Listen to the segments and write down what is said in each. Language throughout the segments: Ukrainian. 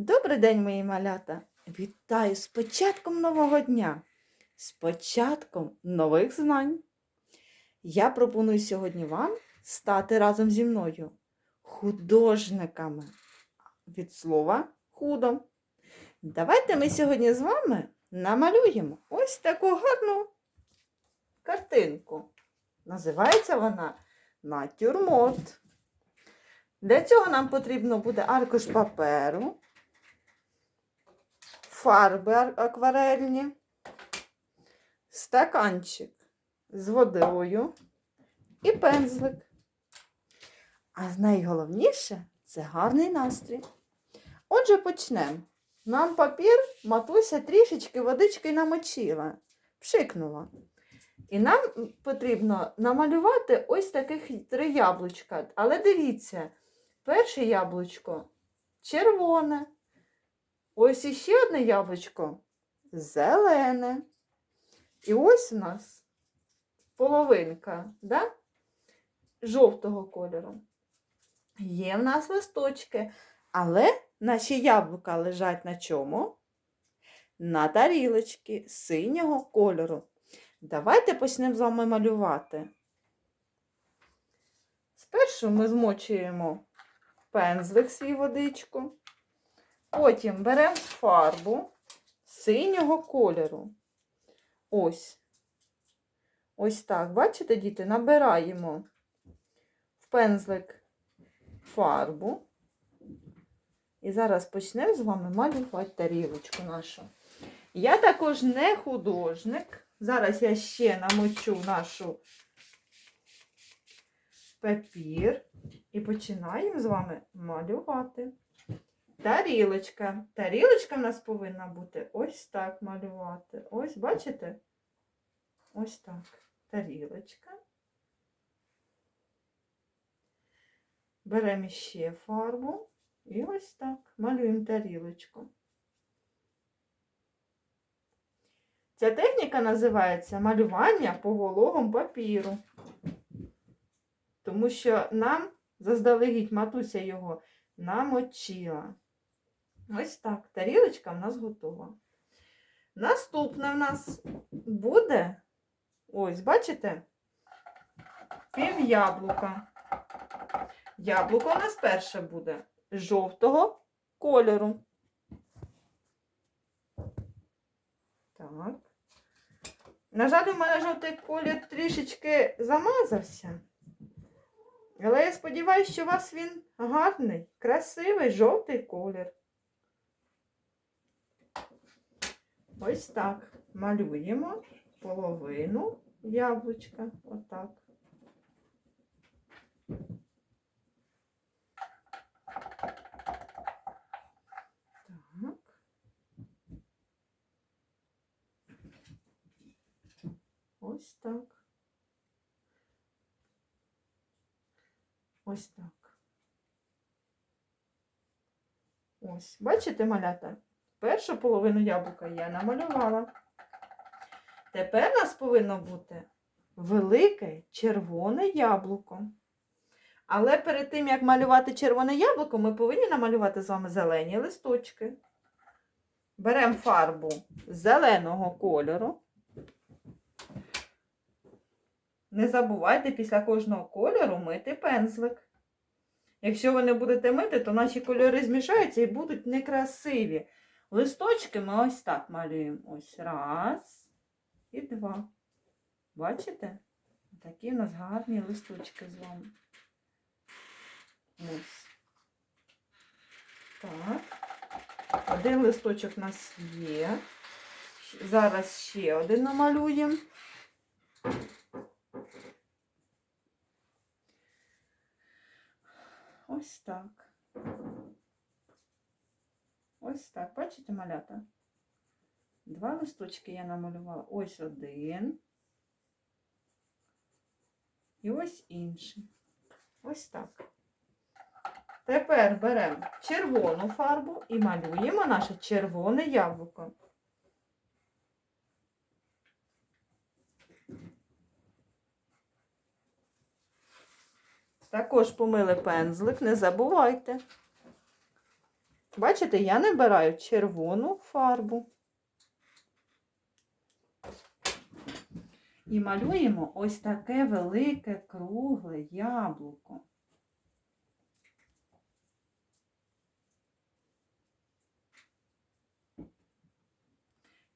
Добрий день, мої малята! Вітаю з початком нового дня, з початком нових знань. Я пропоную сьогодні вам стати разом зі мною художниками від слова худо. Давайте ми сьогодні з вами намалюємо ось таку гарну картинку. Називається вона натюрморт. Для цього нам потрібно буде аркуш паперу, фарби акварельні, стаканчик з водою і пензлик. А найголовніше це гарний настрій. Отже, почнемо. Нам папір матуся трішечки водички намочила, пшикнула. І нам потрібно намалювати ось таких три яблучка. Але дивіться, перше яблучко червоне. Ось іще одне яблучко зелене. І ось у нас половинка да? жовтого кольору. Є в нас листочки, але наші яблука лежать на чому? На тарілочці синього кольору. Давайте почнемо з вами малювати. Спершу ми змочуємо пензлик свій водичку. Потім беремо фарбу синього кольору. Ось. Ось так. Бачите, діти, набираємо в пензлик фарбу. І зараз почнемо з вами малювати тарілочку нашу. Я також не художник. Зараз я ще намочу нашу папір і починаємо з вами малювати. Тарілочка. Тарілочка в нас повинна бути ось так малювати. Ось, бачите? Ось так. Тарілочка. Беремо ще фарбу і ось так малюємо тарілочку. Ця техніка називається малювання по вологому папіру. Тому що нам заздалегідь матуся його намочила. Ось так. Тарілочка в нас готова. Наступне в нас буде, ось, бачите, пів яблука. Яблуко у нас перше буде жовтого кольору. Так. На жаль, у мене жовтий колір трішечки замазався. Але я сподіваюся, що у вас він гарний, красивий жовтий колір. Ось так малюємо половину яблучка. Отак. Так. Ось так. Ось так. Ось, бачите, малята? Першу половину яблука я намалювала. Тепер у нас повинно бути велике червоне яблуко. Але перед тим, як малювати червоне яблуко, ми повинні намалювати з вами зелені листочки. Беремо фарбу зеленого кольору. Не забувайте після кожного кольору мити пензлик. Якщо ви не будете мити, то наші кольори змішаються і будуть некрасиві. Листочки ми ось так малюємо. Ось раз і два. Бачите? Такі у нас гарні листочки з вами. Ось. Так. Один листочок у нас є. Зараз ще один намалюємо. Ось так. Ось так. Бачите, малята? Два листочки я намалювала. Ось один. І ось інший. Ось так. Тепер беремо червону фарбу і малюємо наше червоне яблуко. Також помили пензлик, не забувайте. Бачите, я набираю червону фарбу. І малюємо ось таке велике кругле яблуко.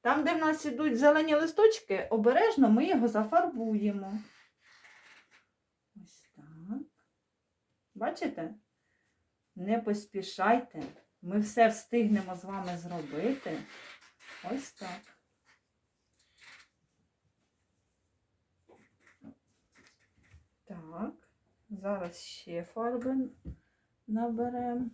Там, де в нас ідуть зелені листочки, обережно ми його зафарбуємо. Ось так. Бачите? Не поспішайте. Ми все встигнемо з вами зробити. Ось так. Так, зараз ще фарби наберемо.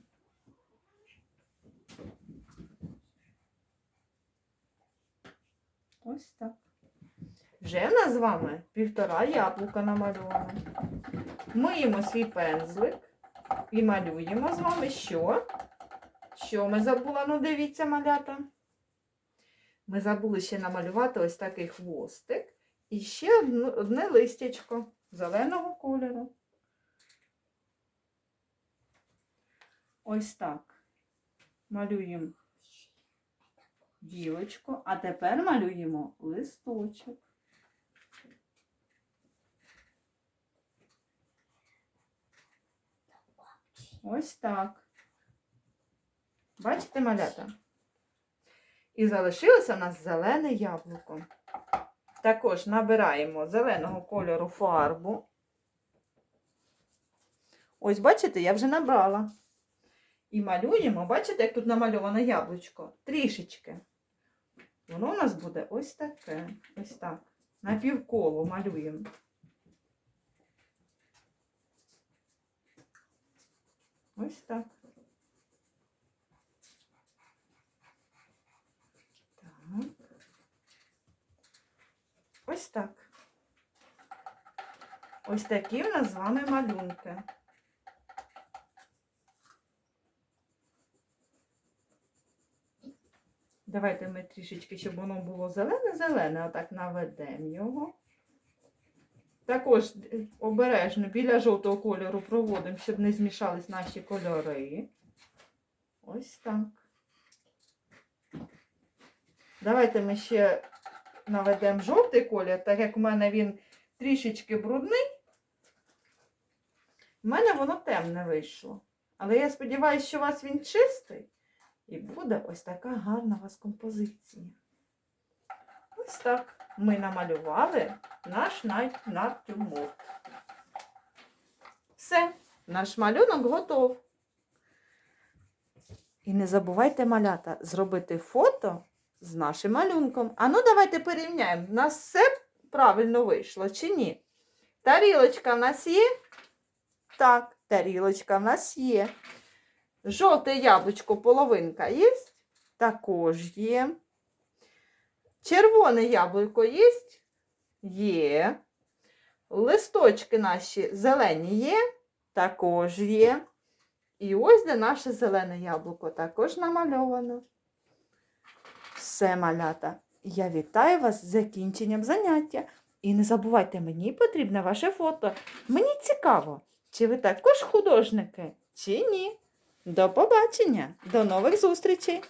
Ось так. Вже в нас з вами півтора яблука намальовано. Миємо свій пензлик і малюємо з вами що? Що ми забула? Ну, дивіться, малята. Ми забули ще намалювати ось такий хвостик і ще одне листячко зеленого кольору. Ось так. Малюємо гілочку, а тепер малюємо листочок. Ось так. Бачите, малята? І залишилося в нас зелене яблуко. Також набираємо зеленого кольору фарбу. Ось, бачите, я вже набрала. І малюємо, бачите, як тут намальоване яблучко? Трішечки. Воно у нас буде ось таке. Ось так. На півколо малюємо. Ось. Так. Ось так. Ось такі в нас з вами малюнки. Давайте ми трішечки, щоб воно було зелене-зелене, отак наведемо його. Також обережно біля жовтого кольору проводимо, щоб не змішались наші кольори. Ось так. Давайте ми ще наведемо жовтий колір, так як у мене він трішечки брудний. У мене воно темне вийшло. Але я сподіваюся, що у вас він чистий. І буде ось така гарна у вас композиція. Ось так ми намалювали наш натюрморт. Все, наш малюнок готов. І не забувайте, малята, зробити фото з нашим малюнком. А ну, давайте порівняємо, у нас все правильно вийшло чи ні? Тарілочка в нас є? Так, тарілочка в нас є. Жовте яблучко, половинка є? Також є. Червоне яблуко є? Є. Листочки наші зелені є? Також є. І ось де наше зелене яблуко також намальовано. Все, малята. Я вітаю вас з закінченням заняття. І не забувайте, мені потрібне ваше фото. Мені цікаво, чи ви також художники, чи ні. До побачення, до нових зустрічей!